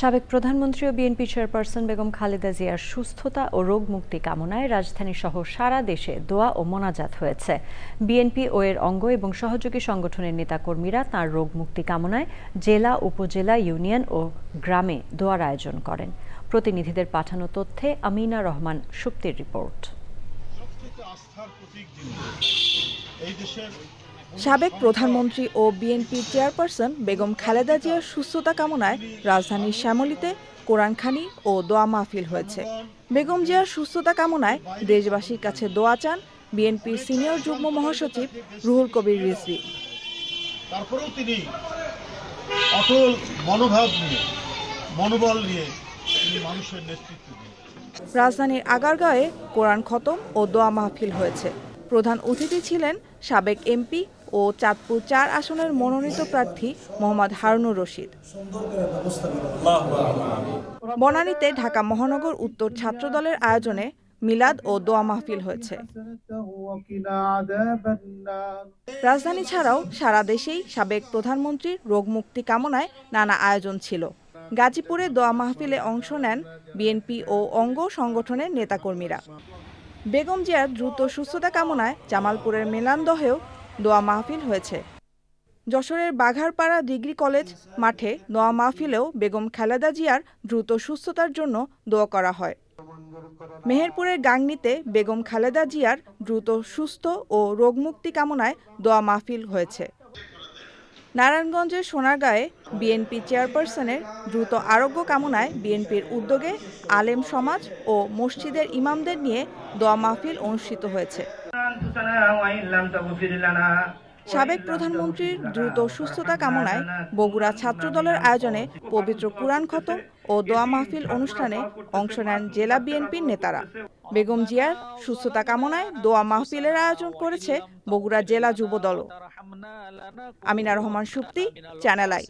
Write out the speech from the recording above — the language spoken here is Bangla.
সাবেক প্রধানমন্ত্রী ও বিএনপি চেয়ারপারসন বেগম খালেদা জিয়ার সুস্থতা ও রোগ মুক্তি কামনায় রাজধানী সহ সারা দেশে দোয়া ও মোনাজাত হয়েছে। বিএনপি ও এর অঙ্গ এবং সহযোগী সংগঠনের নেতাকর্মীরা তার রোগ মুক্তি কামনায় জেলা, উপজেলা, ইউনিয়ন ও গ্রামে দোয়ার আয়োজন করেন। প্রতিনিধিদের পাঠানো তথ্যে আমিনা রহমান, সুপ্তির রিপোর্ট। এই দেশের সাবেক প্রধানমন্ত্রী ও বিএনপি চেয়ারপারসন বেগম খালেদা জিয়ার সুস্থতা কামনায় রাজধানীর শ্যামলীতে কোরআনখানি ও দোয়া মাহফিল হয়েছে। বেগম জিয়ার সুস্থতা কামনায় দেশবাসীর কাছে দোয়া চান বিএনপির সিনিয়র যুগ্ম মহাসচিব রুহুল কবির রিজভী। তারপরেও তিনি অটল মনোভাব নিয়ে মনোবল নিয়ে তিনি মানুষের নেতৃত্ব রাজধানীর আগারগাঁয়ে কোরআন খতম ও দোয়া মাহফিল হয়েছে। প্রধান অতিথি ছিলেন সাবেক এমপি ও চাঁদপুর চার আসনের মনোনীত প্রার্থী মোহাম্মদ হারুনুর রশিদ। বনানীতে ঢাকা মহানগর উত্তর ছাত্রদলের আয়োজনে মিলাদ ও দোয়া মাহফিল হয়েছে। রাজধানী ছাড়াও সারা দেশেই সাবেক প্রধানমন্ত্রীর রোগমুক্তি কামনায় নানা আয়োজন ছিল। গাজীপুরে দোয়া মাহফিলে অংশ নেন বিএনপি ও অঙ্গ সংগঠনের নেতাকর্মীরা। বেগম জিয়ার দ্রুত সুস্থতা কামনায় জামালপুরের মেলান্দহেও দোয়া মাহফিল হয়েছে। যশোরের বাঘারপাড়া ডিগ্রি কলেজ মাঠে দোয়া মাহফিলেও বেগম খালেদা জিয়ার দ্রুত সুস্থতার জন্য দোয়া করা হয়। মেহেরপুরের গাংনীতে বেগম খালেদা জিয়ার দ্রুত সুস্থ ও রোগমুক্তি কামনায় দোয়া মাহফিল হয়েছে। নারায়ণগঞ্জের সোনারগাঁয়ে বিএনপি চেয়ারপারসনের দ্রুত আরোগ্য কামনায় বিএনপির উদ্যোগে আলেম সমাজ ও মসজিদের ইমামদের নিয়ে দোয়া মাহফিল অনুষ্ঠিত হয়েছে। সাবেক প্রধানমন্ত্রীর দ্রুত সুস্থতা কামনায় বগুড়া ছাত্রদলের আয়োজনে পবিত্র কুরআন খতম ও দোয়া মাহফিল অনুষ্ঠানে অংশ নেন জেলা বিএনপির নেতারা। বেগম জিয়ার সুস্থতা কামনায় দোয়া মাহফিলের আয়োজন করেছে বগুড়া জেলা যুবদলও আমিনা রহমান সুপ্তি চ্যানেল আই।